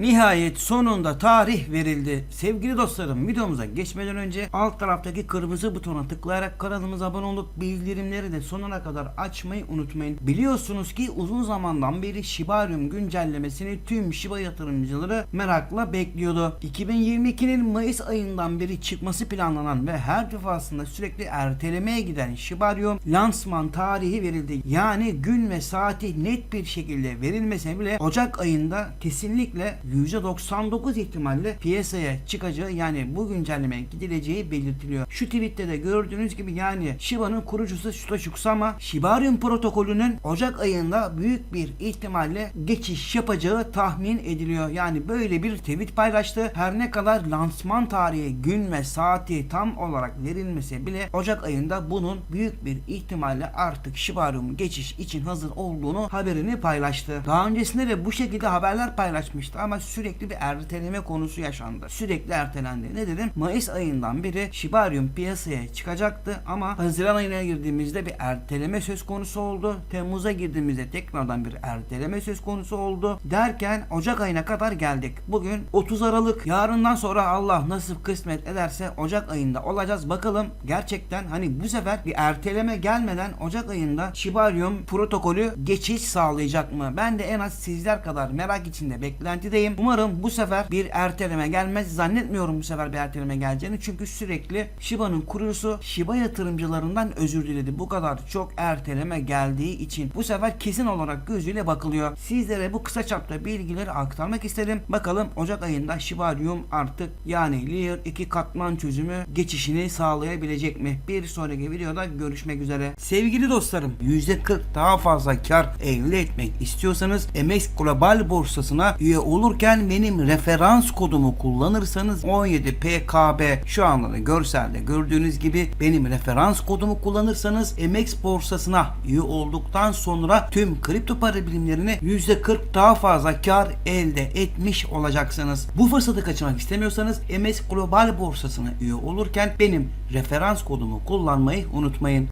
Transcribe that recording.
Nihayet sonunda tarih verildi. Sevgili dostlarım videomuza geçmeden önce alt taraftaki kırmızı butona tıklayarak kanalımıza abone olup bildirimleri de sonuna kadar açmayı unutmayın. Biliyorsunuz ki uzun zamandan beri Shibarium güncellemesini tüm Shiba yatırımcıları merakla bekliyordu. 2022'nin Mayıs ayından beri çıkması planlanan ve her defasında sürekli ertelemeye giden Shibarium lansman tarihi verildi. Yani gün ve saati net bir şekilde verilmese bile Ocak ayında kesinlikle %99 ihtimalle piyasaya çıkacağı yani bu güncellemeye gidileceği belirtiliyor. Şu tweette de gördüğünüz gibi yani Shiba'nın kurucusu Satoshi Kusama Shibarium protokolünün Ocak ayında büyük bir ihtimalle geçiş yapacağı tahmin ediliyor. Yani böyle bir tweet paylaştı. Her ne kadar lansman tarihi gün ve saati tam olarak verilmese bile Ocak ayında bunun büyük bir ihtimalle artık Shibarium geçiş için hazır olduğunu haberini paylaştı. Daha öncesinde de bu şekilde haberler paylaşmıştı ama sürekli bir erteleme konusu yaşandı. Sürekli ertelendi. Ne dedim? Mayıs ayından beri Shibarium piyasaya çıkacaktı ama Haziran ayına girdiğimizde bir erteleme söz konusu oldu. Temmuz'a girdiğimizde tekrardan bir erteleme söz konusu oldu. Derken Ocak ayına kadar geldik. Bugün 30 Aralık. Yarından sonra Allah nasip kısmet ederse Ocak ayında olacağız. Bakalım gerçekten hani bu sefer bir erteleme gelmeden Ocak ayında Shibarium protokolü geçiş sağlayacak mı? Ben de en az sizler kadar merak içinde beklentideyim. Umarım bu sefer bir erteleme gelmez. Zannetmiyorum bu sefer bir erteleme geleceğini. Çünkü sürekli Shiba'nın kurucusu Shiba yatırımcılarından özür diledi. Bu kadar çok erteleme geldiği için. Bu sefer kesin olarak gözüyle bakılıyor. Sizlere bu kısa çapta bilgileri aktarmak istedim. Bakalım Ocak ayında Shibarium artık yani Layer 2 katman çözümü geçişini sağlayabilecek mi? Bir sonraki videoda görüşmek üzere. Sevgili dostlarım %40 daha fazla kar elde etmek istiyorsanız MX Global borsasına üye olurken benim referans kodumu kullanırsanız 17PKB şu anda da görselde gördüğünüz gibi benim referans kodumu kullanırsanız MX borsasına üye olduktan sonra tüm kripto para birimlerini %40 daha fazla kar elde etmiş olacaksınız. Bu fırsatı kaçırmak istemiyorsanız MX Global borsasına üye olurken benim referans kodumu kullanmayı unutmayın.